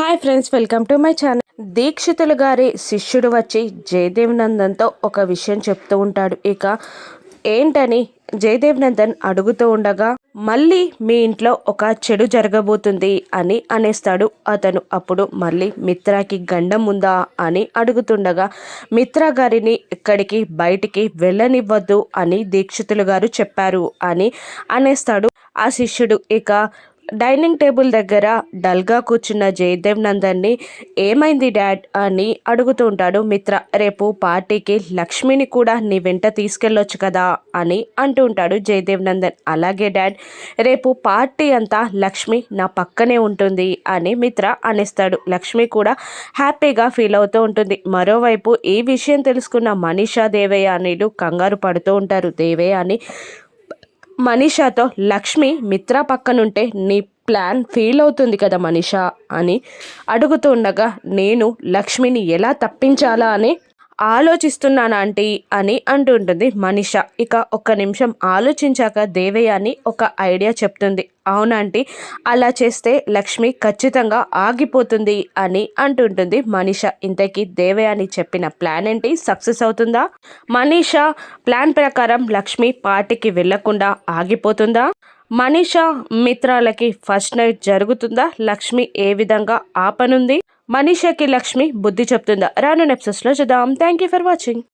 Hi friends welcome to my channel. Dikshitulu గారి శిష్యుడు వచ్చి జయదేవ్ నందన్తో ఒక విషయం చెప్తూ ఉంటాడు. ఇక ఏంటని జయదేవ్ నందన్ అడుగుతూ ఉండగా మళ్ళీ మీ ఇంట్లో ఒక చెడు జరగబోతుంది అని అనేస్తాడు. అతను అప్పుడు మళ్ళీ మిత్రాకి గండం ఉందా అని అడుగుతుండగా మిత్ర గారిని ఇక్కడికి బయటికి వెళ్ళనివ్వద్దు అని దీక్షితులు గారు చెప్పారు అని అనేస్తాడు. ఆ శిష్యుడు ఇక డైనింగ్ టేబుల్ దగ్గర డల్గా కూర్చున్న జయదేవ్ నందన్ని ఏమైంది డాడ్? అని అడుగుతూ ఉంటాడు మిత్ర. రేపు పార్టీకి లక్ష్మిని కూడా నీ వెంట తీసుకెళ్ళొచ్చు కదా? అని అంటూ ఉంటాడు జయదేవ్ నందన్. అలాగే డాడ్ రేపు పార్టీ అంతా లక్ష్మి నా పక్కనే ఉంటుంది అని మిత్ర అనేస్తాడు. లక్ష్మి కూడా హ్యాపీగా ఫీల్ అవుతూ ఉంటుంది. మరోవైపు ఈ విషయం తెలుసుకున్న మనీషా దేవయ్య అనేడు కంగారు పడుతూ ఉంటారు. దేవయ్య అని మనీషాతో లక్ష్మి మిత్ర పక్కనుంటే నీ ప్లాన్ ఫెయిల్ అవుతుంది కదా మనీషా అని అడుగుతుండగా నేను లక్ష్మిని ఎలా తప్పించాలా అని ఆలోచిస్తున్నాను ఆంటీ అని అంటుంటుంది మనిష. ఇక ఒక్క నిమిషం ఆలోచించాక దేవయాని ఒక ఐడియా చెప్తుంది. అవునంటీ అలా చేస్తే లక్ష్మి ఖచ్చితంగా ఆగిపోతుంది అని అంటుంటుంది మనీష. ఇంతకీ దేవయాని చెప్పిన ప్లాన్ ఏంటి? సక్సెస్ అవుతుందా? మనీష ప్లాన్ ప్రకారం లక్ష్మి పార్టీకి వెళ్ళకుండా ఆగిపోతుందా? మనీష మిత్రాలకి ఫస్ట్ నైట్ జరుగుతుందా? లక్ష్మి ఏ విధంగా ఆపనుంది? మనీషాకి లక్ష్మి బుద్ధి చెప్తుందా? రాను ఎపిసోడ్స్లో చూద్దాం. Thank you for watching